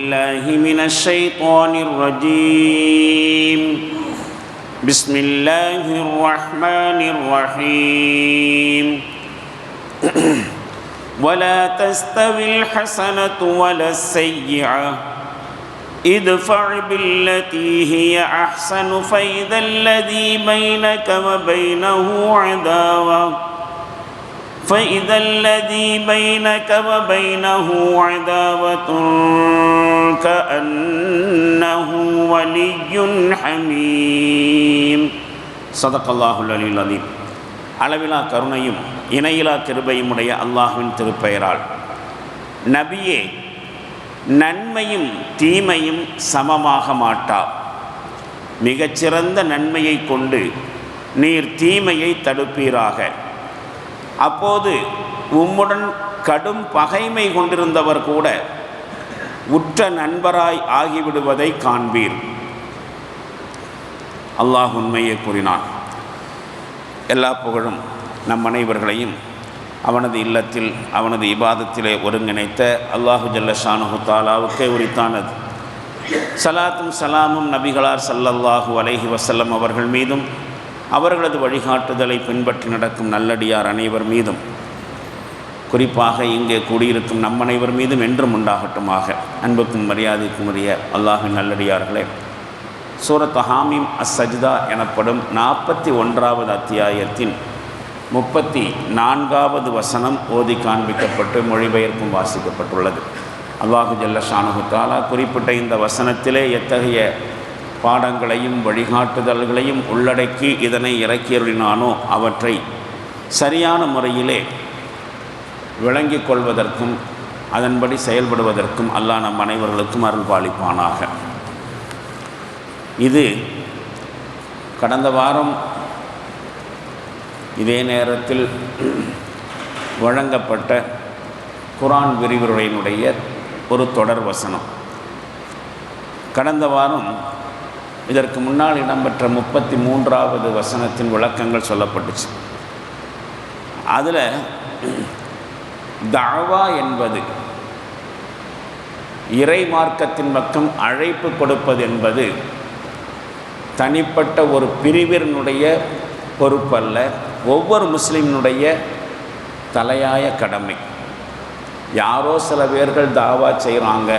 الله من الشيطان الرجيم. بسم الله الرحمن الرحيم. ولا تستوي الحسنة ولا السيئة. ادفع بالتي هي أحسن فإذا الذي بينك وبينه عداوة. فإذا الذي بينك وبينه عداوة كأنه ولي حميم صدق الله العلي العظيم அளவிலா கருணையும் இணையிலா கிருபையும் உடைய அல்லாஹ்வின் திருப்பெயரால் நபியே நன்மையும் தீமையும் சமமாக மாட்டா மிகச்சிறந்த நன்மையை கொண்டு நீர் தீமையை தடுப்பீராக அப்போது உம்முடன் கடும் பகைமை கொண்டிருந்தவர் கூட உற்ற நண்பராய் ஆகிவிடுவதை காண்பீர். அல்லாஹ் உண்மையை கூறினான். எல்லா புகழும் நம் அனைவர்களையும் அவனது இல்லத்தில் அவனது இபாதத்திலே ஒருங்கிணைத்த அல்லாஹு ஜல்ல ஷானுஹு தாலாவுக்கே உரித்தானது. சலாத்தும் சலாமும் நபிகளார் சல்லல்லாஹு அலஹி வசல்லம் அவர்கள் மீதும் அவர்களது வழிகாட்டுதலை பின்பற்றி நடக்கும் நல்லடியார் அனைவர் மீதும் குறிப்பாக இங்கே கூடியிருக்கும் நம் அனைவர் மீதும் என்றும் உண்டாகட்டுமாக. அன்புக்கும் மரியாதைக்கும் உரிய அல்லாஹின் நல்லடியார்களே சூரத் ஹாமிம் அஸ் எனப்படும் நாற்பத்தி ஒன்றாவது அத்தியாயத்தின் முப்பத்தி நான்காவது வசனம் ஓதி காண்பிக்கப்பட்டு மொழிபெயர்ப்பும் வாசிக்கப்பட்டுள்ளது. அல்லாஹு ஜல்ல ஷானுஹு தாலா குறிப்பிட்ட இந்த வசனத்திலே எத்தகைய பாடங்களையும் வழிகாட்டுதல்களையும் உள்ளடக்கி இதனை இறக்கியருளினானோ அவற்றை சரியான முறையிலே விளங்கிக் கொள்வதற்கும் அதன்படி செயல்படுவதற்கும் அல்லாஹ் நம் அனைவர்களுக்கும் அருள் பாலிப்பானாக இது கடந்த வாரம் இதே நேரத்தில் வழங்கப்பட்ட குரான் விரிவுரையினுடைய ஒரு தொடர் வசனம். கடந்த வாரம் இதற்கு முன்னால் இடம்பெற்ற முப்பத்தி மூன்றாவது வசனத்தின் விளக்கங்கள் சொல்லப்பட்டுச்சு. அதில் தாவா என்பது இறை மார்க்கத்தின் பக்கம் அழைப்பு கொடுப்பது என்பது தனிப்பட்ட ஒரு பிரிவினுடைய பொறுப்பல்ல ஒவ்வொரு முஸ்லீமினுடைய தலையாய கடமை. யாரோ சில பேர்கள் தாவா செய்கிறாங்க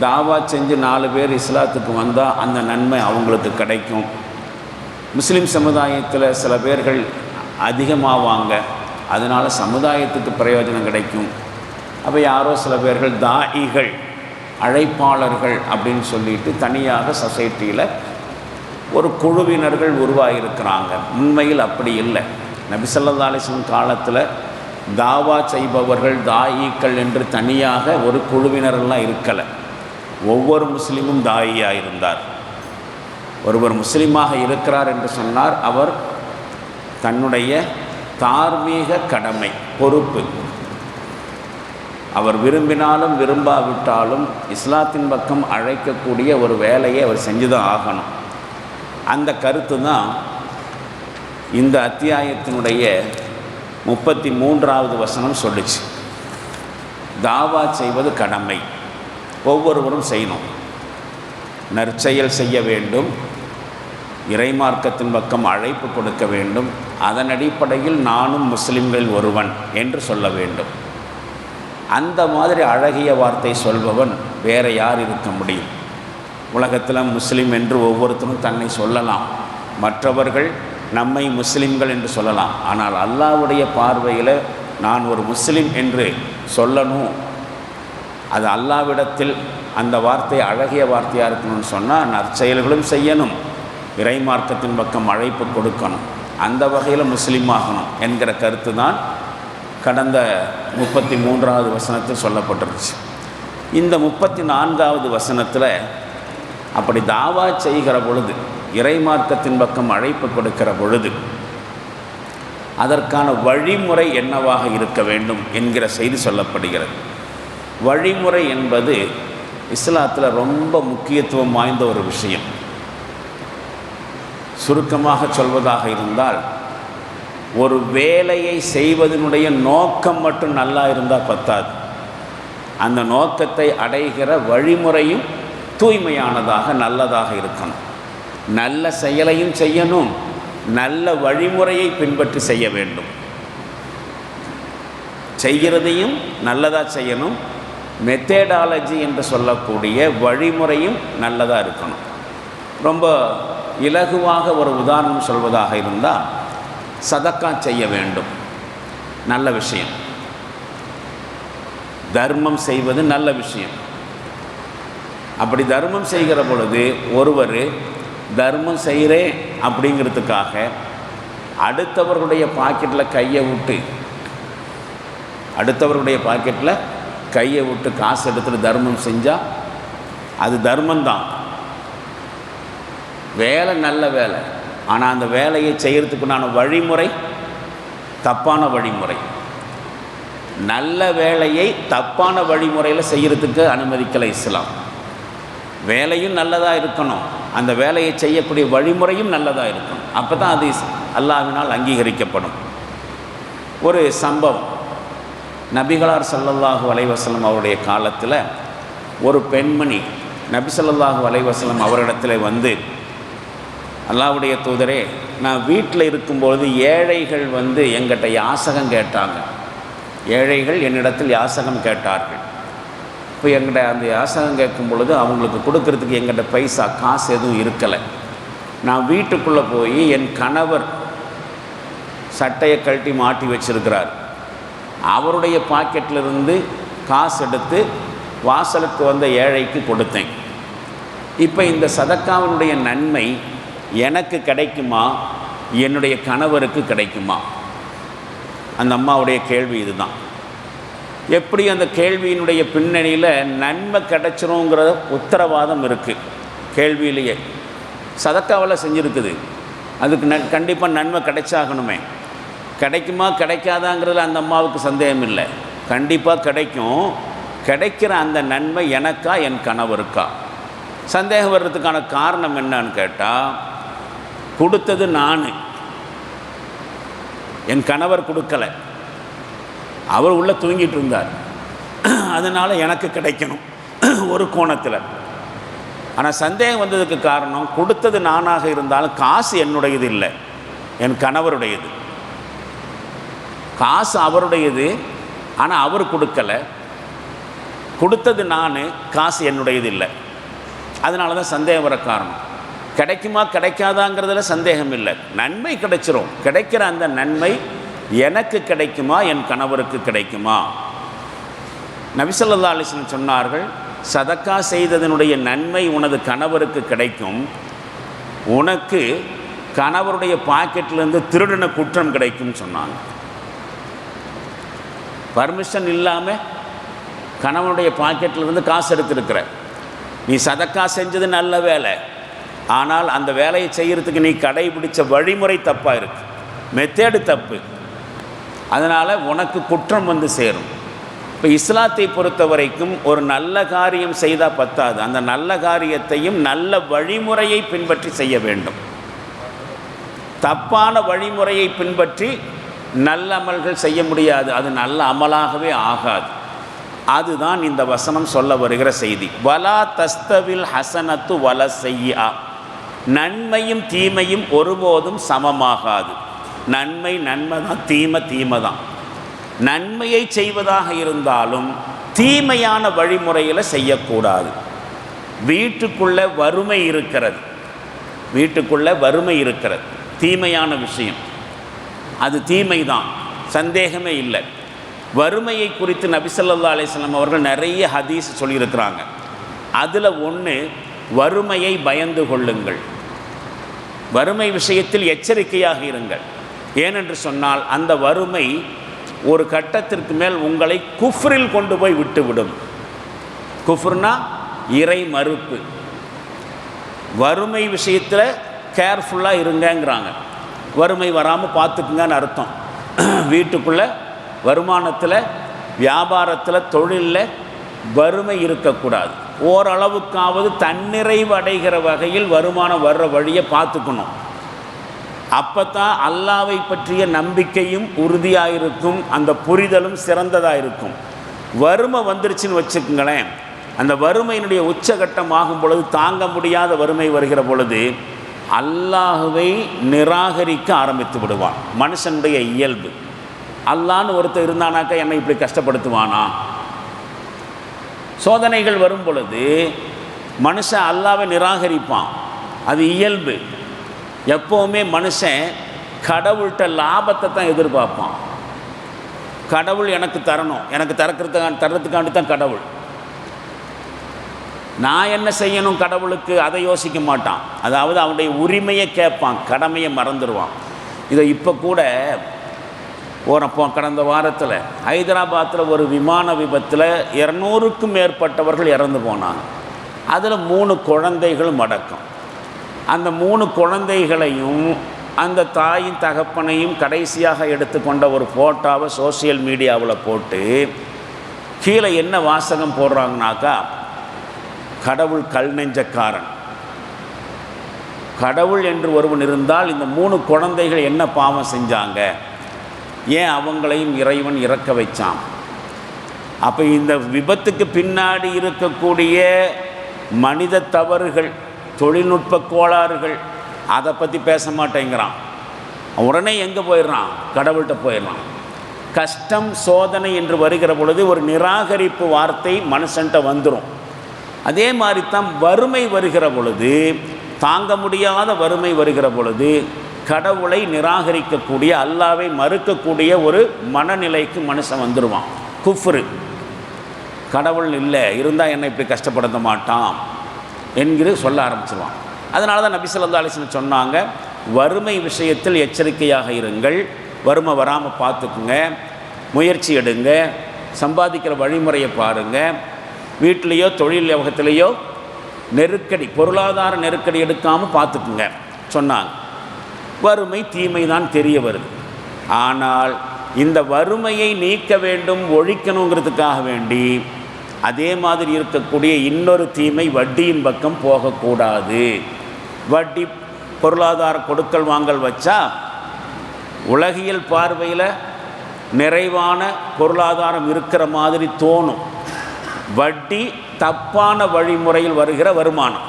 தாவா செஞ்சு நாலு பேர் இஸ்லாத்துக்கு வந்தால் அந்த நன்மை அவங்களுக்கு கிடைக்கும். முஸ்லீம் சமுதாயத்தில் சில பேர்கள் அதிகமாவாங்க. அதனால் சமுதாயத்துக்கு பிரயோஜனம் கிடைக்கும். அப்போ யாரோ சில பேர்கள் தாயிகள் அழைப்பாளர்கள் அப்படின்னு சொல்லிட்டு தனியாக சொசைட்டியில் ஒரு குழுவினர்கள் உருவாகியிருக்கிறாங்க உண்மையில் அப்படி இல்லை. நபிசல்லா அலிஸ்லம் காலத்தில் தாவா செய்பவர்கள் தாயிக்கள் என்று தனியாக ஒரு குழுவினரெல்லாம் இருக்கலை. ஒவ்வொரு முஸ்லீமும் தாயியாக இருந்தார் ஒருவர் முஸ்லீமாக இருக்கிறார் என்று சொன்னார். அவர் தன்னுடைய தார்மீக கடமை பொறுப்பு. அவர் விரும்பினாலும் விரும்பாவிட்டாலும் இஸ்லாத்தின் பக்கம் அழைக்கக்கூடிய ஒரு வேலையை அவர் செஞ்சுதான் ஆகணும். அந்த கருத்து தான் இந்த அத்தியாயத்தினுடைய முப்பத்தி மூன்றாவது வசனம் சொல்லுச்சு. தாவா செய்வது கடமை. ஒவ்வொருவரும் செய்யணும். நற்செயல் செய்ய வேண்டும். இறைமார்க்கத்தின் பக்கம் அழைப்பு கொடுக்க வேண்டும். அதன் அடிப்படையில் நானும் முஸ்லிம்களில் ஒருவன் என்று சொல்ல வேண்டும். அந்த மாதிரி அழகிய வார்த்தை சொல்பவன் வேறு யார் இருக்க முடியும்? உலகத்தில் முஸ்லீம் என்று ஒவ்வொருத்தரும் தன்னை சொல்லலாம். மற்றவர்கள் நம்மை முஸ்லிம்கள் என்று சொல்லலாம். ஆனால் அல்லாவுடைய பார்வையில் நான் ஒரு முஸ்லீம் என்று சொல்லணும். அது அல்லாவிடத்தில் அந்த வார்த்தை அழகிய வார்த்தையாக இருக்கணும்னு சொன்னால் நற்செயல்களும் செய்யணும். இறை மார்க்கத்தின் பக்கம் அழைப்பு கொடுக்கணும். அந்த வகையில் முஸ்லீம் ஆகணும் என்கிற கருத்து தான் கடந்த முப்பத்தி மூன்றாவது வசனத்தில் சொல்லப்பட்டிருச்சு. இந்த முப்பத்தி நான்காவது வசனத்தில் அப்படி தாவா செய்கிற பொழுது இறை மார்க்கத்தின் பக்கம் அழைப்பு கொடுக்கிற பொழுது அதற்கான வழிமுறை என்னவாக இருக்க வேண்டும் என்கிற செய்தி சொல்லப்படுகிறது. வழிமுறை என்பது இஸ்லாத்தில் ரொம்ப முக்கியத்துவம் வாய்ந்த ஒரு விஷயம். சுருக்கமாக சொல்வதாக இருந்தால் ஒரு வேலையை செய்வதனுடைய நோக்கம் மட்டும் நல்லா இருந்தால் பத்தாது. அந்த நோக்கத்தை அடைகிற வழிமுறையும் தூய்மையானதாக நல்லதாக இருக்கணும். நல்ல செயலையும் செய்யணும். நல்ல வழிமுறையை பின்பற்றி செய்ய வேண்டும். செய்கிறதையும் நல்லதாக செய்யணும். மெத்தேடாலஜி என்று சொல்லக்கூடிய வழிமுறையும் நல்லதாக இருக்கணும். ரொம்ப இலகுவாக ஒரு உதாரணம் சொல்வதாக இருந்தால் சதக்கா செய்ய வேண்டும். நல்ல விஷயம். தர்மம் செய்வது நல்ல விஷயம். அப்படி தர்மம் செய்கிற பொழுது ஒருவர் தர்மம் செய்கிறேன் அப்படிங்கிறதுக்காக அடுத்தவர்களுடைய பாக்கெட்டில் கையை விட்டு அடுத்தவர்களுடைய பாக்கெட்டில் கையை விட்டு காசு எடுத்துகிட்டு தர்மம் செஞ்சால் அது தர்மந்தான் வேலை நல்ல வேலை. ஆனால் அந்த வேலையை செய்கிறதுக்குண்டான வழிமுறை தப்பான வழிமுறை. நல்ல வேலையை தப்பான வழிமுறையில் செய்கிறதுக்கு அனுமதிக்கலை இஸ்லாம். வேலையும் நல்லதாக இருக்கணும். அந்த வேலையை செய்யக்கூடிய வழிமுறையும் நல்லதாக இருக்கணும். அப்போ தான் அது அல்லாவினால் அங்கீகரிக்கப்படும். ஒரு சம்பவம். நபிகளார் சல்லல்லாஹு அலைவாசலம் அவருடைய காலத்தில் ஒரு பெண்மணி நபி ஸல்லல்லாஹு அலைவாசலம் அவரிடத்தில் வந்து அல்லாவுடைய தூதரே நான் வீட்டில் இருக்கும்பொழுது ஏழைகள் வந்து எங்கிட்ட யாசகம் கேட்டாங்க. ஏழைகள் என்னிடத்தில் யாசகம் கேட்டார்கள். இப்போ எங்கிட்ட அந்த யாசகம் கேட்கும் பொழுது அவங்களுக்கு கொடுக்கறதுக்கு எங்கிட்ட பைசா காசு எதுவும் இருக்கலை. நான் வீட்டுக்குள்ளே போய் என் கணவர் சட்டையை கழட்டி மாட்டி வச்சிருக்கிறார். அவருடைய பாக்கெட்டிலிருந்து காசு எடுத்து வாசலுக்கு வந்த ஏழைக்கு கொடுத்தேன். இப்போ இந்த சதக்காவினுடைய நன்மை எனக்கு கிடைக்குமா? என்னுடைய கணவருக்கு கிடைக்குமா? அந்த அம்மாவுடைய கேள்வி இதுதான். எப்படி அந்த கேள்வியினுடைய பின்னணியில் நன்மை கிடைச்சிருங்கிற உத்தரவாதம் இருக்குது கேள்வியிலேயே. சதக்காவில் செஞ்சுருக்குது. அதுக்கு ந கண்டிப்பாக நன்மை கிடைச்சாகணுமே. கிடைக்குமா கிடைக்காதாங்கிறதுல அந்த அம்மாவுக்கு சந்தேகம் இல்லை கண்டிப்பாக கிடைக்கும். கிடைக்கிற அந்த நன்மை எனக்கா என் கணவருக்கா? சந்தேகம் வர்றதுக்கான காரணம் என்னன்னு கேட்டால் கொடுத்தது நான். என் கணவர் கொடுக்கல. அவர் உள்ளே தூங்கிட்டு இருந்தார். அதனால் எனக்கு கிடைக்கணும். ஒரு கோணத்தில். ஆனால் சந்தேகம் வந்ததுக்கு காரணம் கொடுத்தது நானாக இருந்தாலும் காசு என்னுடையது இல்லை. என் கணவருடையது. காசு அவருடையது ஆனால் அவர் கொடுக்கல. கொடுத்தது நான் காசு என்னுடையது இல்லை. அதனால தான் சந்தேகம் வர காரணம். கிடைக்குமா கிடைக்காதாங்கிறதுல சந்தேகம் இல்லை. நன்மை கிடைச்சிரும். கிடைக்கிற அந்த நன்மை எனக்கு கிடைக்குமா என் கணவருக்கு கிடைக்குமா? நபிசல்லா அலிஸ்லம் சொன்னார்கள் சதக்கா செய்ததனுடைய நன்மை உனது கணவருக்கு கிடைக்கும். உனக்கு கணவருடைய பாக்கெட்டிலேருந்து திருடின குற்றம் கிடைக்கும்னு சொன்னாங்க. பர்மிஷன் இல்லாமல் கணவனுடைய பாக்கெட்டிலிருந்து காசு எடுத்திருக்கிற. நீ சதக்கா செஞ்சது நல்ல வேலை. ஆனால் அந்த வேலையை செய்கிறதுக்கு நீ கடைபிடிச்ச வழிமுறை தப்பாக இருக்கு. மெத்தேடு தப்பு. அதனால் உனக்கு குற்றம் வந்து சேரும். இப்போ இஸ்லாத்தை பொறுத்த வரைக்கும் ஒரு நல்ல காரியம் செய்தால் பத்தாது. அந்த நல்ல காரியத்தையும் நல்ல வழிமுறையை பின்பற்றி செய்ய வேண்டும். தப்பான வழிமுறையை பின்பற்றி நல்ல அமல்கள் செய்ய முடியாது. அது நல்ல அமலாகவே ஆகாது. அதுதான் இந்த வசனம் சொல்ல வருகிற செய்தி. வலா தஸ்தவில் ஹசனத்து வல செய்யா நன்மையும் தீமையும் ஒருபோதும் சமமாகாது. நன்மை நன்மை தான். தீமை தீமை தான். நன்மையை செய்வதாக இருந்தாலும் தீமையான வழிமுறையில் செய்யக்கூடாது. வீட்டுக்குள்ளே வறுமை இருக்கிறது. வீட்டுக்குள்ளே வறுமை இருக்கிறது. தீமையான விஷயம். அது தீமை தான் சந்தேகமே இல்லை. வறுமையை குறித்து நபிசல்லா அலிஸ்லாம் அவர்கள் நிறைய ஹதீஸ் சொல்லியிருக்கிறாங்க. அதில் ஒன்று வறுமையை பயந்து கொள்ளுங்கள். வறுமை விஷயத்தில் எச்சரிக்கையாக இருங்கள். ஏனென்று சொன்னால் அந்த வறுமை ஒரு கட்டத்திற்கு மேல் உங்களை குஃப்ரில் கொண்டு போய் விட்டுவிடும். குஃப்ர்னா இறை மறுப்பு. வறுமை விஷயத்தில் கேர்ஃபுல்லாக இருங்கங்கிறாங்க. வறுமை வராமல் பார்த்துக்குங்கன்னு அர்த்தம். வீட்டுக்குள்ளே வருமானத்தில் வியாபாரத்தில் தொழிலில் வறுமை இருக்கக்கூடாது. ஓரளவுக்காவது தன்னிறைவு அடைகிற வகையில் வருமானம் வர்ற வழியை பார்த்துக்கணும் அப்போ தான் அல்லாவை பற்றிய நம்பிக்கையும் உறுதியாக இருக்கும் அந்த புரிதலும் சிறந்ததாக இருக்கும் வறுமை வந்துருச்சுன்னு வச்சுக்கோங்களேன். அந்த வறுமையினுடைய உச்சகட்டம் ஆகும் பொழுது தாங்க முடியாத வறுமை வருகிற பொழுது அல்லாஹுவை நிராகரிக்க ஆரம்பித்து விடுவான். மனுஷனுடைய இயல்பு. அல்லான்னு ஒருத்தர் இருந்தானாக்கா என்னை இப்படி கஷ்டப்படுத்துவானா? சோதனைகள் வரும் பொழுது மனுஷன் அல்லாவை நிராகரிப்பான். அது இயல்பு. எப்போவுமே மனுஷன் கடவுள்கிட்ட லாபத்தை தான் எதிர்பார்ப்பான். கடவுள் எனக்கு தரணும். எனக்கு தரக்கிறதுக்கான தரத்துக்காண்டி தான் கடவுள். நான் என்ன செய்யணும் கடவுளுக்கு? அதை யோசிக்க மாட்டான். அதாவது அவனுடைய உரிமையை கேட்பான். கடமையை மறந்துடுவான். இதை இப்போ கூட போனப்போ கடந்த வாரத்தில் ஹைதராபாத்தில் ஒரு விமான விபத்தில் இரநூறுக்கும் மேற்பட்டவர்கள் இறந்து போனாங்க. அதில் மூணு குழந்தைகளும் அடக்கம். அந்த மூணு குழந்தைகளையும் அந்த தாயின் தகப்பனையும் கடைசியாக எடுத்துக்கொண்ட ஒரு ஃபோட்டோவை சோசியல் மீடியாவில் போட்டு கீழே என்ன வாசகம் போடுறாங்கனாக்கா கடவுள் கல் நெஞ்சக்காரன். கடவுள் என்று ஒருவன் இருந்தால் இந்த மூணு குழந்தைகள் என்ன பாவம் செஞ்சாங்க? ஏன் அவங்களையும் இறைவன் இறக்க வைச்சான்? அப்போ இந்த விபத்துக்கு பின்னாடி இருக்கக்கூடிய மனித தவறுகள் தொழில்நுட்ப கோளாறுகள் அதை பற்றி பேச மாட்டேங்கிறான். உடனே எங்கே போயிடுறான்? கடவுள்கிட்ட போயிடுறான். கஷ்டம் சோதனை என்று வருகிற பொழுது ஒரு நிராகரிப்பு வார்த்தை மனுஷன்ட்ட வந்துடும் அதே மாதிரி தான் வறுமை வருகிற பொழுது தாங்க முடியாத வறுமை வருகிற பொழுது கடவுளை நிராகரிக்கக்கூடிய அல்லாவை மறுக்கக்கூடிய ஒரு மனநிலைக்கு மனுஷன் வந்துடுவான் குஃப்ரு. கடவுள் இல்லை இருந்தால் என்னை இப்படி கஷ்டப்படுத்த மாட்டான் என்கிற சொல்ல ஆரம்பிச்சிருவான். அதனால தான் நபி சொல்லா அலைஹி சொன்னாங்க வறுமை விஷயத்தில் எச்சரிக்கையாக இருங்கள் வறுமை வராமல் பார்த்துக்குங்க முயற்சி எடுங்க சம்பாதிக்கிற வழிமுறையை பாருங்கள் வீட்டிலையோ தொழில் யோகத்திலேயோ நெருக்கடி பொருளாதார நெருக்கடி எடுக்காமல் பார்த்துக்குங்க சொன்னாங்க. வறுமை தீமை தான் தெரிய வருது. ஆனால் இந்த வறுமையை நீக்க வேண்டும் ஒழிக்கணுங்கிறதுக்காக வேண்டி அதே மாதிரி இருக்கக்கூடிய இன்னொரு தீமை வட்டியின் பக்கம் போகக்கூடாது. வட்டி பொருளாதார கொடுக்கல் வாங்கல் வச்சா உலகியல் பார்வையில் நிறைவான பொருளாதாரம் இருக்கிற மாதிரி தோணும். வட்டி தப்பான வழிமுறையில் வருகிற வருமானம்.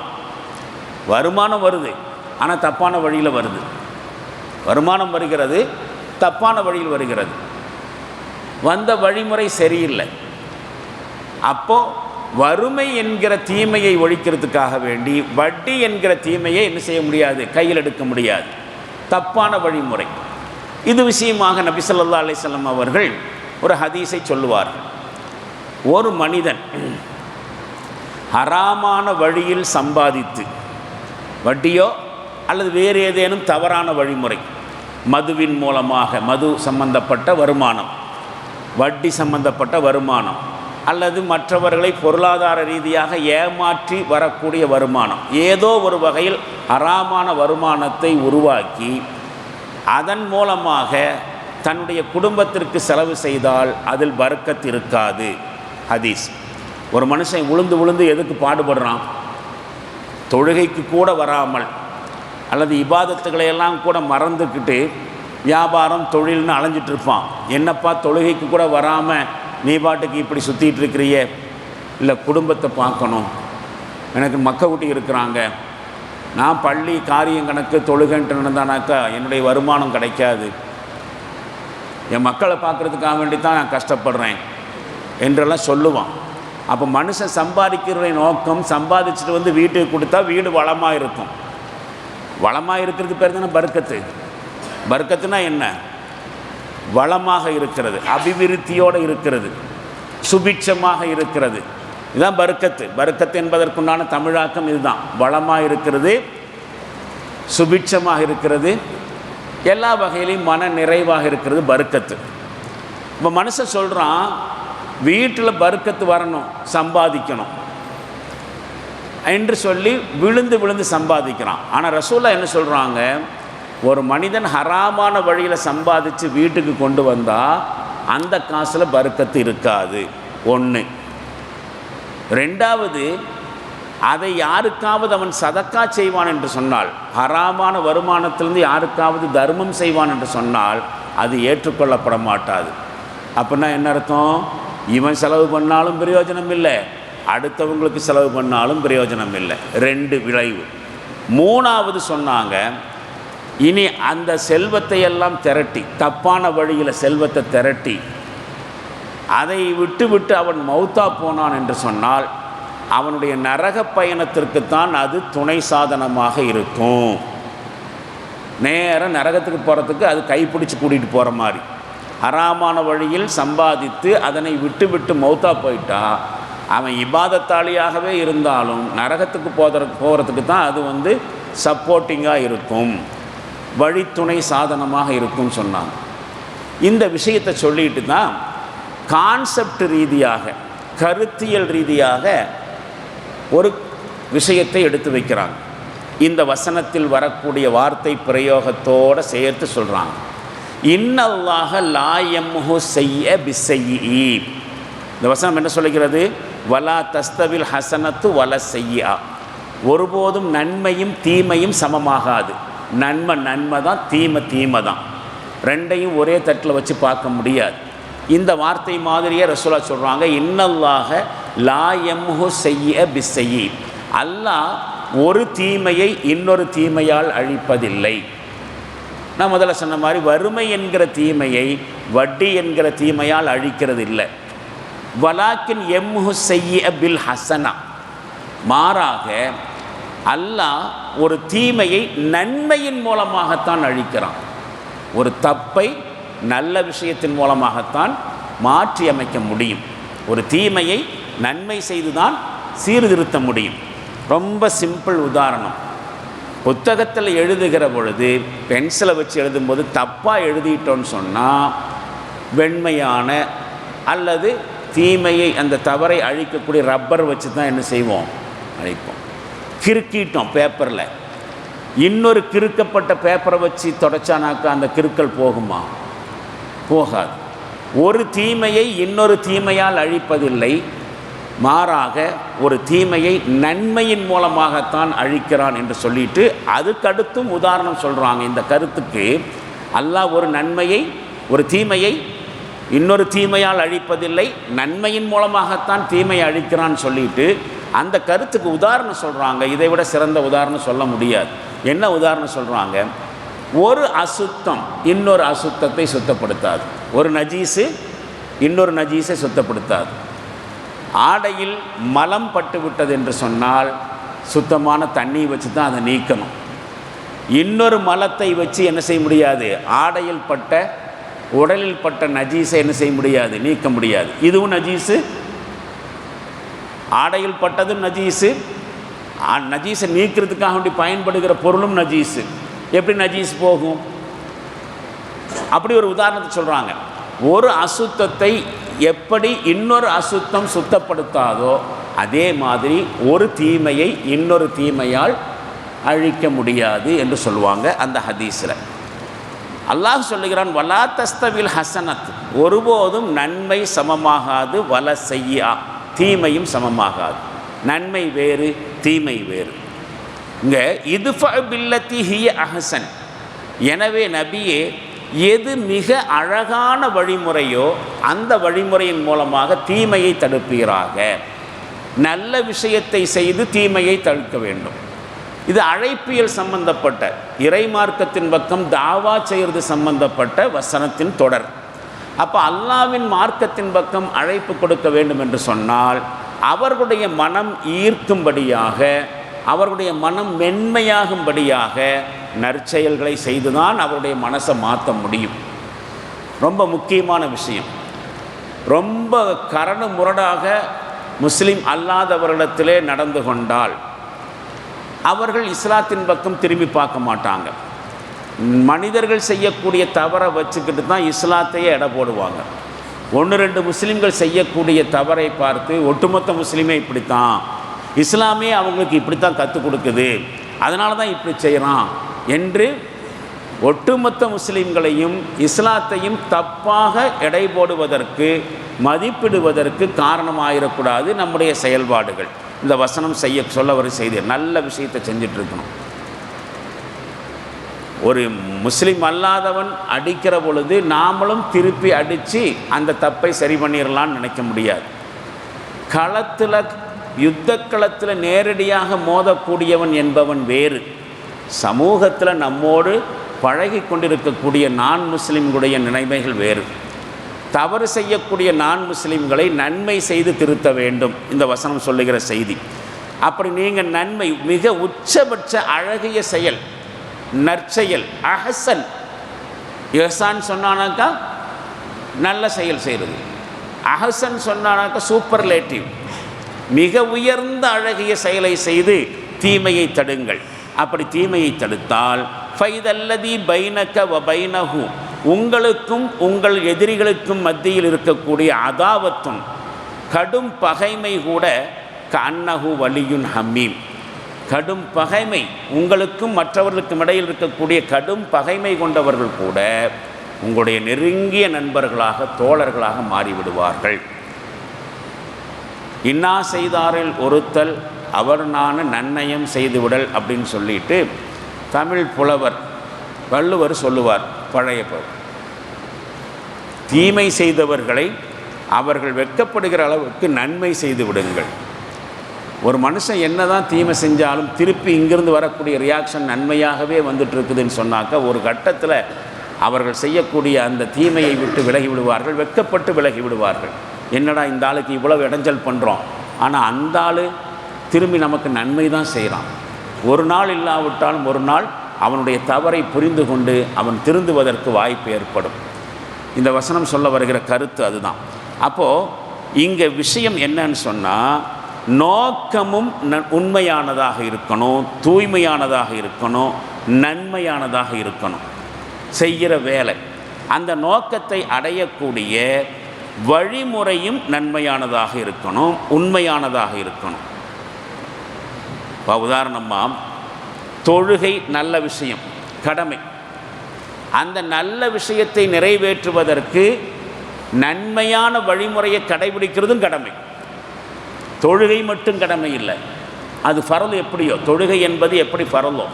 வருமானம் வருது ஆனால் தப்பான வழியில் வருது. வருமானம் வருகிறது தப்பான வழியில் வருகிறது. வந்த வழிமுறை சரியில்லை. அப்போது வறுமை என்கிற தீமையை ஒழிக்கிறதுக்காக வேண்டி வட்டி என்கிற தீமையை என்ன செய்ய முடியாது? கையில் எடுக்க முடியாது. தப்பான வழிமுறை. இது விஷயமாக நபிசல்லா அலிசல்லாம் அவர்கள் ஒரு ஹதீஸை சொல்லுவார்கள். ஒரு மனிதன் ஹராமான வழியில் சம்பாதித்து வட்டியோ அல்லது வேறு ஏதேனும் தவறான வழிமுறை மதுவின் மூலமாக மது சம்பந்தப்பட்ட வருமானம் வட்டி சம்பந்தப்பட்ட வருமானம் அல்லது மற்றவர்களை பொருளாதார ரீதியாக ஏமாற்றி வரக்கூடிய வருமானம் ஏதோ ஒரு வகையில் அறாமான வருமானத்தை உருவாக்கி அதன் மூலமாக தன்னுடைய குடும்பத்திற்கு செலவு செய்தால் அதில் பறக்கத் இருக்காது. ஹதீஸ். ஒரு மனுஷன் உளுந்து உளுந்து எதுக்கு பாடுபடுறான்? தொழுகைக்கு கூட வராமல் அல்லது இபாதத்துகளை எல்லாம் கூட மறந்துக்கிட்டு வியாபாரம் தொழில்னு அலைஞ்சிட்டு இருப்பான். என்னப்பா தொழுகைக்கு கூட வராமல் நீ பாட்டுக்கு இப்படி சுற்றிட்டு இருக்கிறியே? இல்லை குடும்பத்தை பார்க்கணும். எனக்கு மக்க ஊட்டி இருக்கிறாங்க. நான் பள்ளி காரியம் கணக்கு தொழுகன்ட்டு நடந்தானாக்கா என்னுடைய வருமானம் கிடைக்காது. என் மக்களை பார்க்குறதுக்காக வேண்டி தான் நான் கஷ்டப்படுறேன். என்றெல்லாம் சொல்லுவான். அப்போ மனுஷன் சம்பாதிக்கிற நோக்கம் சம்பாதிச்சுட்டு வந்து வீட்டுக்கு கொடுத்தா வீடு வளமாக இருக்கும். வளமாக இருக்கிறது பேர் தானே பர்க்கத்து. பர்க்கத்துனா என்ன? வளமாக இருக்கிறது அபிவிருத்தியோடு இருக்கிறது சுபிட்சமாக இருக்கிறது. இதுதான் பருக்கத்து. பருக்கத்து என்பதற்குண்டான தமிழாக்கம் இதுதான். வளமாக இருக்கிறது சுபிட்சமாக இருக்கிறது எல்லா வகையிலையும் மன நிறைவாக இருக்கிறது பருக்கத்து. இப்போ மனுஷன் சொல்கிறான் வீட்டில் பருக்கத்து வரணும் சம்பாதிக்கணும். என்று சொல்லி விழுந்து விழுந்து சம்பாதிக்கிறான். ஆனால் ரசூலா என்ன சொல்கிறாங்க ஒரு மனிதன் ஹராமான வழியில் சம்பாதிச்சு வீட்டுக்கு கொண்டு வந்தால் அந்த காசில் பருக்கத்து இருக்காது. ஒன்று ரெண்டாவது அதை யாருக்காவது அவன் சதக்கா செய்வான் என்று சொன்னால் ஹராமான வருமானத்திலிருந்து யாருக்காவது தர்மம் செய்வான் என்று சொன்னால் அது ஏற்றுக்கொள்ளப்பட மாட்டாது. அப்படின்னா என்ன அர்த்தம்? இவன் செலவு பண்ணாலும் பிரயோஜனம் இல்லை அடுத்தவங்களுக்கு செலவு பண்ணாலும் பிரயோஜனம் இல்லை ரெண்டு விளைவு. மூணாவது சொன்னாங்க இனி அந்த செல்வத்தை எல்லாம் திரட்டி தப்பான வழியில் செல்வத்தை திரட்டி அதை விட்டு விட்டு அவன் மௌத்தா போனான் என்று சொன்னால் அவனுடைய நரக பயணத்திற்குத்தான் அது துணை சாதனமாக இருக்கும். நேராக நரகத்துக்கு போகிறதுக்கு அது கைப்பிடிச்சு கூட்டிகிட்டு போகிற மாதிரி. ஹராமான வழியில் சம்பாதித்து அதனை விட்டு விட்டு மௌத்தா போயிட்டா அவன் இபாதத்தாளியாகவே இருந்தாலும் நரகத்துக்கு போதற்கு போகிறதுக்கு தான் அது வந்து சப்போர்ட்டிங்காக இருக்கும். வழித்துணை சாதனமாக இருக்கும்னு சொன்னாங்க இந்த விஷயத்தை சொல்லிட்டு தான் கான்செப்ட் ரீதியாக கருத்தியல் ரீதியாக ஒரு விஷயத்தை எடுத்து வைக்கிறாங்க இந்த வசனத்தில் வரக்கூடிய வார்த்தை பிரயோகத்தோடு சேர்த்து சொல்கிறாங்க இன்னல்லாக லாயம்ஹு செய்ய பிசையி. இந்த வசனம் என்ன சொல்லுகிறது? வலா தஸ்தவில் ஹசனத்து வல செய்யா. ஒருபோதும் நன்மையும் தீமையும் சமமாகாது. நன்மை நன்மை தான் தீமை தீமை தான். ரெண்டையும் ஒரே தட்டில் வச்சு பார்க்க முடியாது. இந்த வார்த்தை மாதிரியே ரசூலா சொல்கிறாங்க இன்னல்லாக லா எம்ஹு செய்ய பிசையி. அல்லாஹ் ஒரு தீமையை இன்னொரு தீமையால் அழிப்பதில்லை. நான் முதல்ல சொன்ன மாதிரி வறுமை என்கிற தீமையை வட்டி என்கிற தீமையால் அழிக்கிறது இல்லை வலாக்கின் எம்ஹு செய்ய பில் ஹசனா. மாறாக அல்லாஹ் ஒரு தீமையை நன்மையின் மூலமாகத்தான் அழிக்கிறான். ஒரு தப்பை நல்ல விஷயத்தின் மூலமாகத்தான் மாற்றி அமைக்க முடியும். ஒரு தீமையை நன்மை செய்துதான் சீர்திருத்த முடியும். ரொம்ப சிம்பிள் உதாரணம். புத்தகத்தில் எழுதுகிற பொழுது பென்சிலை வச்சு எழுதும்போது தப்பாக எழுதிட்டோன்னு சொன்னால் வெண்மையான அல்லது தீமையை அந்த தவறை அழிக்கக்கூடிய ரப்பர் வச்சு தான் என்ன செய்வோம்? அழிப்போம். கிறுக்கிட்டோம் பேப்பரில் இன்னொரு கிறுக்கப்பட்ட பேப்பரை வச்சு தொடச்சானாக்கா அந்த கிறுக்கல் போகுமா? போகாது. ஒரு தீமையை இன்னொரு தீமையால் அழிப்பதில்லை. மாறாக ஒரு தீமையை நன்மையின் மூலமாகத்தான் அழிக்கிறான் என்று சொல்லிட்டு அதுக்கடுத்தும் உதாரணம் சொல்கிறாங்க இந்த கருத்துக்கு அல்லாஹ் ஒரு நன்மையை ஒரு தீமையை இன்னொரு தீமையால் அழிப்பதில்லை நன்மையின் மூலமாகத்தான் தீமையை அழிக்கிறான்னு சொல்லிட்டு அந்த கருத்துக்கு உதாரணம் சொல்கிறாங்க இதை விட சிறந்த உதாரணம் சொல்ல முடியாது. என்ன உதாரணம் சொல்கிறாங்க ஒரு அசுத்தம் இன்னொரு அசுத்தத்தை சுத்தப்படுத்தாது. ஒரு நஜீஸு இன்னொரு நஜீஸை சுத்தப்படுத்தாது. ஆடையில் மலம் பட்டு விட்டது என்று சொன்னால் சுத்தமான தண்ணி வச்சு தான் அதை நீக்கணும். இன்னொரு மலத்தை வச்சு என்ன செய்ய முடியாது? ஆடையில் பட்ட உடலில் பட்ட நஜீஸை என்ன செய்ய முடியாது? நீக்க முடியாது. இதுவும் நஜீஸு. ஆடையில் பட்டதும் நஜீஸு. நஜீஸை நீக்கிறதுக்காக வேண்டி பயன்படுகிற பொருளும் நஜீஸு. எப்படி நஜீஸ் போகும்? அப்படி ஒரு உதாரணத்தை சொல்கிறாங்க ஒரு அசுத்தத்தை எப்படி இன்னொரு அசுத்தம் சுத்தப்படுத்தாதோ அதே மாதிரி ஒரு தீமையை இன்னொரு தீமையால் அழிக்க முடியாது என்று சொல்லுவாங்க அந்த ஹதீஸில். அல்லாஹ் சொல்லுகிறான் வலா தஸ்தவில் ஹசனத். ஒருபோதும் நன்மை சமமாகாது வல செய்யா தீமையும் சமமாகாது. நன்மை வேறு தீமை வேறு. இங்கே இது பில்லத்தி ஹிய அஹசன். எனவே நபியே எது மிக அழகான வழிமுறையோ அந்த வழிமுறையின் மூலமாக தீமையை தடுப்பீராக. நல்ல விஷயத்தை செய்து தீமையை தடுக்க வேண்டும். இது அழைப்பியல் சம்பந்தப்பட்ட இறைமார்க்கத்தின் பக்கம் தாவா செய்கிறது சம்பந்தப்பட்ட வசனத்தின் தொடர். அப்போ அல்லாவின் மார்க்கத்தின் பக்கம் அழைப்பு கொடுக்க வேண்டும் என்று சொன்னால் அவர்களுடைய மனம் ஈர்க்கும்படியாக அவர்களுடைய மனம் மென்மையாகும்படியாக நற்செயல்களை செய்துதான் அவருடைய மனசை மாற்ற முடியும். ரொம்ப முக்கியமான விஷயம். ரொம்ப கரடு முரடாக முஸ்லீம் அல்லாதவர்களிடத்திலே நடந்து கொண்டால் அவர்கள் இஸ்லாத்தின் பக்கம் திரும்பி பார்க்க மாட்டாங்க. மனிதர்கள் செய்யக்கூடிய தவறை வச்சுக்கிட்டு தான் இஸ்லாத்தையே எடை போடுவாங்க. ஒன்று ரெண்டு முஸ்லீம்கள் செய்யக்கூடிய தவறை பார்த்து ஒட்டுமொத்த முஸ்லீமே இப்படித்தான். இஸ்லாமே அவங்களுக்கு இப்படித்தான் கற்றுக் கொடுக்குது. அதனால தான் இப்படி செய்கிறான் என்று ஒட்டுமொத்த முஸ்லீம்களையும் இஸ்லாத்தையும் தப்பாக எடை போடுவதற்கு மதிப்பிடுவதற்கு காரணமாயிடக்கூடாது நம்முடைய செயல்பாடுகள். இந்த வசனம் செய்ய சொல்ல வர செய்தி நல்ல விஷயத்தை செஞ்சிட்ருக்கணும். ஒரு முஸ்லீம் அல்லாதவன் அடிக்கிற பொழுது நாமளும் திருப்பி அடித்து அந்த தப்பை சரி பண்ணிடலான்னு நினைக்க முடியாது. களத்தில் யுத்த களத்தில் நேரடியாக மோதக்கூடியவன் என்பவன் வேறு. சமூகத்தில் நம்மோடு பழகி கொண்டிருக்கக்கூடிய நான் முஸ்லீம்களுடைய நிலைமைகள் வேறு. தவறு செய்யக்கூடிய நான் முஸ்லீம்களை நன்மை செய்து திருத்த வேண்டும் இந்த வசனம் சொல்லுகிற செய்தி. அப்படி நீங்கள் நன்மை மிக உச்சபட்ச அழகிய செயல் நற்செயல் அஹசன். இஹசான் சொன்னானாக்கா நல்ல செயல் செய்கிறது அஹசன் சொன்னானாக்கா சூப்பர்லேட்டிவ் மிக உயர்ந்த அழகிய செயலை செய்து தீமையை தடுங்கள். அப்படி தீமையை தடுத்தால் ஃபைதல்லதி பைனக வ பைனகு உங்களுக்கும் உங்கள் எதிரிகளுக்கும் மத்தியில் இருக்கக்கூடிய அதாவத்தும் கடும் பகைமை கூட கண்ணகு வலியுன் ஹம்மீம் கடும் பகைமை உங்களுக்கும் மற்றவர்களுக்கும் இடையில் இருக்கக்கூடிய கடும் பகைமை கொண்டவர்கள் கூட உங்களுடைய நெருங்கிய நண்பர்களாக தோழர்களாக மாறிவிடுவார்கள். இன்னா செய்தாரில் ஒருத்தல் அவர் நான் நன்னயம் செய்துவிடல் அப்படின்னு சொல்லிட்டு தமிழ் புலவர் வள்ளுவர் சொல்லுவார் பழைய தீமை செய்தவர்களை அவர்கள் வெட்கப்படுகிற அளவுக்கு நன்மை செய்து விடுங்கள். ஒரு மனுஷன் என்னதான் தீமை செஞ்சாலும் திருப்பி இங்கிருந்து வரக்கூடிய ரியாக்ஷன் நன்மையாகவே வந்துட்டு இருக்குதுன்னு சொன்னாக்கா ஒரு கட்டத்தில் அவர்கள் செய்யக்கூடிய அந்த தீமையை விட்டு விலகி விடுவார்கள் வெட்கப்பட்டு விலகி விடுவார்கள். என்னடா இந்த ஆளுக்கு இவ்வளவு இடைஞ்சல் பண்ணுறோம் ஆனால் அந்த ஆள் திரும்பி நமக்கு நன்மை தான் செய்கிறான் ஒரு நாள் இல்லாவிட்டாலும் ஒரு நாள் அவனுடைய தவறை புரிந்து கொண்டு அவன் திருந்துவதற்கு வாய்ப்பு ஏற்படும். இந்த வசனம் சொல்ல வருகிற கருத்து அதுதான். அப்போது இங்கே விஷயம் என்னன்னு சொன்னால் நோக்கமும் ந- உண்மையானதாக இருக்கணும் தூய்மையானதாக இருக்கணும் நன்மையானதாக இருக்கணும். செய்கிற வேலை. அந்த நோக்கத்தை அடையக்கூடிய வழிமுறையும் நன்மையானதாக இருக்கணும் உண்மையானதாக இருக்கணும். இப்போ உதாரணமாக தொழுகை நல்ல விஷயம் கடமை. அந்த நல்ல விஷயத்தை நிறைவேற்றுவதற்கு நன்மையான வழிமுறையை கடைபிடிக்கிறதும் கடமை. தொழுகை மட்டும் கடமை இல்லை. அது ஃபரல் எப்படியோ தொழுகை என்பது எப்படி ஃபரலோ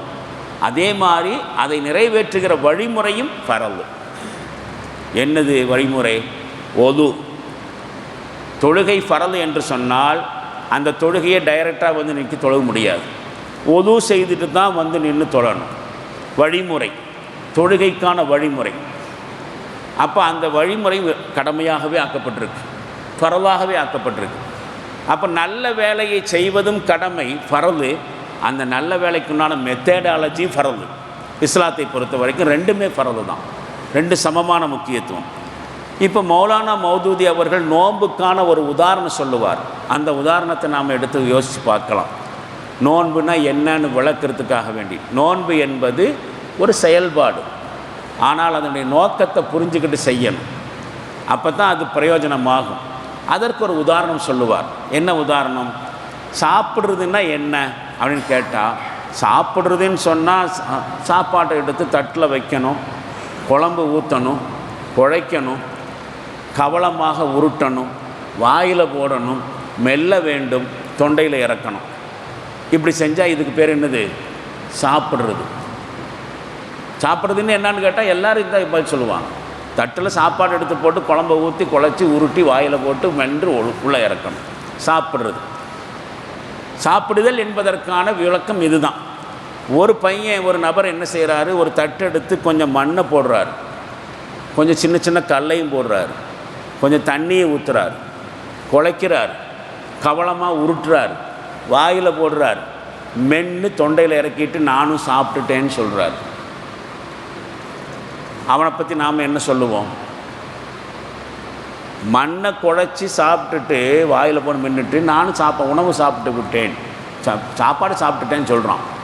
அதே மாதிரி அதை நிறைவேற்றுகிற வழிமுறையும் ஃபரல் என்னது வழிமுறை? ஒது. தொழுகை ஃபரல் என்று சொன்னால் அந்த தொழுகையை டைரெக்டாக வந்து நிற்க தொழ முடியாது. ஒது செய்துட்டு தான் வந்து நின்று தொழணும். வழிமுறை. தொழுகைக்கான வழிமுறை. அப்போ அந்த வழிமுறை கடமையாகவே ஆக்கப்பட்டிருக்கு. பரவாகவே ஆக்கப்பட்டிருக்கு. அப்போ நல்ல வேலையை செய்வதும் கடமை பரவு. அந்த நல்ல வேலைக்குண்டான மெத்தடாலஜி பரவு. இஸ்லாத்தை பொறுத்த வரைக்கும் ரெண்டுமே பரவு தான் ரெண்டு சமமான முக்கியத்துவம். இப்போ மௌலானா மௌதூதி அவர்கள் நோன்புக்கான ஒரு உதாரணம் சொல்லுவார். அந்த உதாரணத்தை நாம் எடுத்து யோசித்து பார்க்கலாம். நோன்புனா என்னன்னு விளக்குறதுக்காக வேண்டி. நோன்பு என்பது ஒரு செயல்பாடு. ஆனால் அதனுடைய நோக்கத்தை புரிஞ்சுக்கிட்டு செய்யணும். அப்போ தான் அது பிரயோஜனமாகும். அதற்கு ஒரு உதாரணம் சொல்லுவார். என்ன உதாரணம்? சாப்பிட்றதுன்னா என்ன? அப்படின்னு கேட்டால் சாப்பிட்றதுன்னு சொன்னால் சாப்பாட்டை எடுத்து தட்டில் வைக்கணும். குழம்பு ஊற்றணும் குழைக்கணும். கவலமாக உருட்டணும் வாயில் போடணும் மெல்ல வேண்டும் தொண்டையில் இறக்கணும். இப்படி செஞ்சால் இதுக்கு பேர் என்னது? சாப்பிட்றது. சாப்பிட்றதுன்னு என்னன்னு கேட்டால் எல்லோரும் இதான் பதில் சொல்லுவாங்க. தட்டில் சாப்பாடு எடுத்து போட்டு குழம்ப ஊற்றி குழச்சி உருட்டி வாயில் போட்டு மென்று உள்ளே இறக்கணும். சாப்பிட்றது. சாப்பிடுதல் என்பதற்கான விளக்கம் இதுதான். ஒரு பையன் ஒரு நபர் என்ன செய்கிறாரு ஒரு தட்டு எடுத்து கொஞ்சம் மண்ணை போடுறாரு. கொஞ்சம் சின்ன சின்ன கல்லையும் போடுறாரு. கொஞ்சம் தண்ணியை ஊற்றுறார் குழைக்கிறார். கவலமாக உருட்டுறார். வாயில் போடுறார். மென்று தொண்டையில் இறக்கிட்டு நானும் சாப்பிட்டுட்டேன்னு சொல்கிறார் அவனை பற்றி நாம் என்ன சொல்லுவோம்? மண்ணை குழைச்சி சாப்பிட்டுட்டு வாயில் போன மின்னுட்டு நானும் சாப்ப உணவு சாப்பிட்டு விட்டேன். சா- சாப்பாடு சாப்பிட்டுட்டேன்னு சொல்கிறான்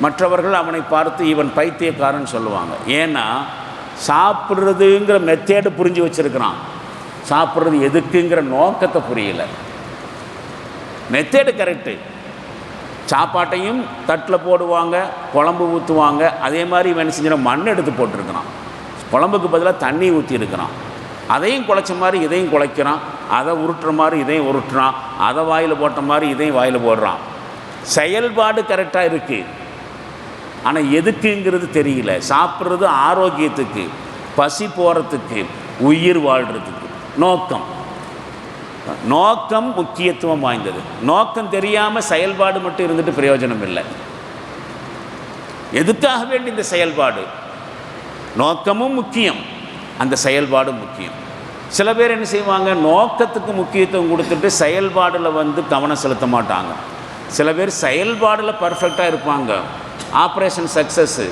மற்றவர்கள் அவனை பார்த்து இவன் பைத்தியக்காரன் சொல்லுவாங்க. ஏன்னா சாப்பிட்றதுங்கிற மெத்தேடு புரிஞ்சு வச்சிருக்கிறான். சாப்பிட்றது எதுக்குங்கிற நோக்கத்தை புரியல. மெத்தேடு கரெக்டு சாப்பாட்டையும் தட்டில் போடுவாங்க குழம்பு ஊற்றுவாங்க அதே மாதிரி இவன் செஞ்சிடும் மண் எடுத்து போட்டிருக்கிறான். குழம்புக்கு பதிலாக தண்ணி ஊற்றி இருக்கிறான் அதையும் குழைச்ச மாதிரி இதையும் குழைக்கிறான். அதை உருட்டுற மாதிரி இதையும் உருட்டுறான். அதை வாயில் போட்ட மாதிரி இதையும் வாயில் போடுறான். செயல்பாடு கரெக்டாக இருக்குது ஆனால் எதுக்குங்கிறது தெரியல. சாப்பிட்றது ஆரோக்கியத்துக்கு பசி போகிறதுக்கு உயிர் வாழ்கிறதுக்கு நோக்கம். நோக்கம் முக்கியத்துவம் வாய்ந்தது. நோக்கம் தெரியாமல் செயல்பாடு மட்டும் இருந்துட்டு பிரயோஜனம் இல்லை. எதுக்காக வேண்டி இந்த செயல்பாடு? நோக்கமும் முக்கியம். அந்த செயல்பாடும் முக்கியம். சில பேர் என்ன செய்வாங்க? நோக்கத்துக்கு முக்கியத்துவம் கொடுத்துட்டு செயல்பாடில் வந்து கவனம் செலுத்த மாட்டாங்க. சில பேர் செயல்பாடில் பர்ஃபெக்டாக இருப்பாங்க. ஆப்ரேஷன் சக்ஸஸ்ஸு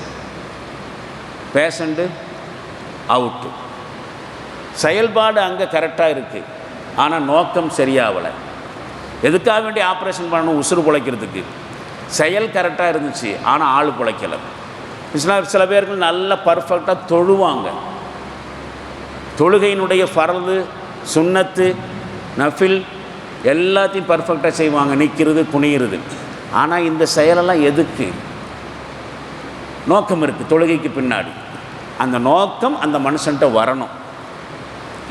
பேஷண்ட்டு அவுட்டு செயல்பாடு அங்கே கரெக்டாக இருக்குது ஆனால் நோக்கம் சரியாகலை எதுக்காக வேண்டி ஆப்ரேஷன் பண்ணணும்? உசுறு பிழைக்கிறதுக்கு. செயல் கரெக்டாக இருந்துச்சு ஆனால் ஆள் பிழைக்கலை. சில பேர்கள் நல்ல பர்ஃபெக்டாக தொழுவாங்க. தொழுகையினுடைய ஃபரது சுண்ணத்து நஃபில் எல்லாத்தையும் பர்ஃபெக்டாக செய்வாங்க. நிற்கிறது குனிகிறது ஆனால் இந்த செயலெல்லாம் எதுக்கு? நோக்கம் இருக்குது தொழுகைக்கு பின்னாடி. அந்த நோக்கம் அந்த மனுஷன்கிட்ட வரணும்.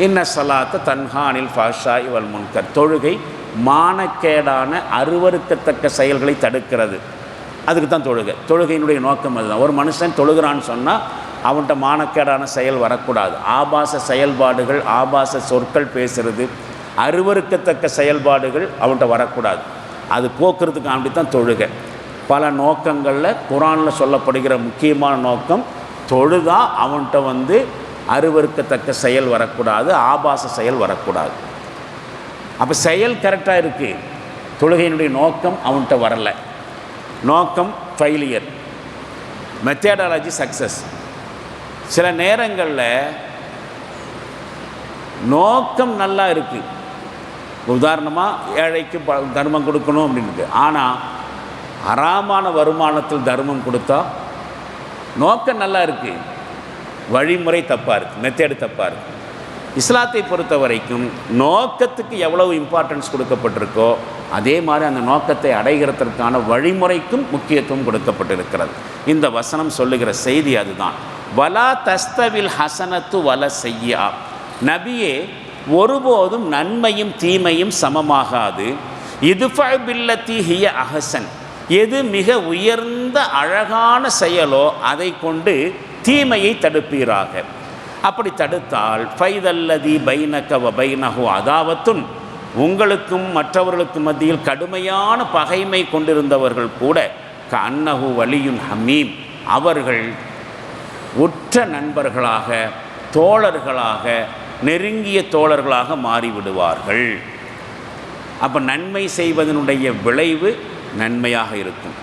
இன்ன சலாத்த தன்ஹானில் ஃபாஷா இவல் முன்கர். தொழுகை மானக்கேடான அருவருக்கத்தக்க செயல்களை தடுக்கிறது. அதுக்கு தான் தொழுகை. தொழுகையினுடைய நோக்கம் அதுதான். ஒரு மனுஷன் தொழுகிறான்னு சொன்னால் அவன்கிட்ட மானக்கேடான செயல் வரக்கூடாது. ஆபாச செயல்பாடுகள் ஆபாச சொற்கள் பேசுறது அருவருக்கத்தக்க செயல்பாடுகள் அவன்கிட்ட வரக்கூடாது. அது போக்குறதுக்கு அப்படி தான் தொழுகை. பல நோக்கங்களில் குரானில் சொல்லப்படுகிற முக்கியமான நோக்கம் தொழுதா அவன்கிட்ட வந்து அருவறுக்கத்தக்க செயல் வரக்கூடாது ஆபாச செயல் வரக்கூடாது. அப்போ செயல் கரெக்டாக இருக்குது தொழுகையினுடைய நோக்கம் அவன்கிட்ட வரலை. நோக்கம் ஃபெயிலியர் மெத்தடாலஜி சக்ஸஸ் சில நேரங்களில் நோக்கம் நல்லா இருக்குது உதாரணமாக ஏழைக்கு ப தர்மம் கொடுக்கணும் அப்படின்ட்டு ஆனால் ஹராமான வருமானத்தில் தர்மம் கொடுத்தா நோக்கம் நல்லா இருக்குது வழிமுறை தப்பாக இருக்குது மெத்தேடு தப்பாக இருக்குது இஸ்லாத்தை பொறுத்த வரைக்கும் நோக்கத்துக்கு எவ்வளவு இம்பார்ட்டன்ஸ் கொடுக்கப்பட்டிருக்கோ அதே மாதிரி அந்த நோக்கத்தை அடைகிறதற்கான வழிமுறைக்கும் முக்கியத்துவம் கொடுக்கப்பட்டிருக்கிறது. இந்த வசனம் சொல்லுகிற செய்தி அதுதான். வலா தஸ்தவில் ஹசனத்து வல செய்யா நபியே ஒருபோதும் நன்மையும் தீமையும் சமமாகாது. இது பில்லத்தி ஹிய அஹசன். எது மிக உயர்ந்த அழகான செயலோ அதை கொண்டு தீமையை தடுப்பீராக. அப்படி தடுத்தால் ஃபைதல்லதி பைனகவ வ அதாவத்தும் உங்களுக்கும் மற்றவர்களுக்கும் மத்தியில் கடுமையான பகைமை கொண்டிருந்தவர்கள் கூட க அன்னஹு வலியுன் ஹமீம் அவர்கள் உற்ற நண்பர்களாக தோழர்களாக நெருங்கிய தோழர்களாக மாறிவிடுவார்கள். அப்போ நன்மை செய்வதனுடைய விளைவு நன்மையாக இருக்கும்.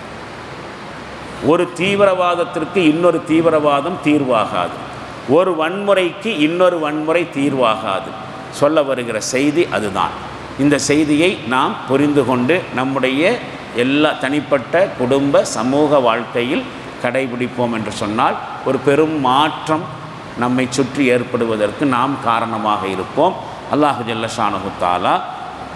ஒரு தீவிரவாதத்திற்கு இன்னொரு தீவிரவாதம் தீர்வாகாது. ஒரு வன்முறைக்கு இன்னொரு வன்முறை தீர்வாகாது. சொல்ல வருகிற செய்தி அதுதான். இந்த செய்தியை நாம் புரிந்து கொண்டு நம்முடைய எல்லா தனிப்பட்ட குடும்ப சமூக வாழ்க்கையில் கடைபிடிப்போம் என்று சொன்னால் ஒரு பெரும் மாற்றம் நம்மை சுற்றி ஏற்படுவதற்கு நாம் காரணமாக இருப்போம். அல்லாஹு ஜல்லஷானு தாலா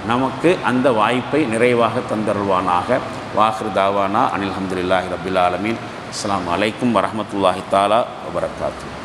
நமக்கு அந்த வாய்ப்பை நிறைவாக தந்தருள்வானாக. வாஹிர் தாவானா அனில் அஹமதுல்லாஹி ரபில் ஆலமீன். அஸ்லாம் வலைக்கும் வரமத்துல்லாஹி தாலா வபரகாத்து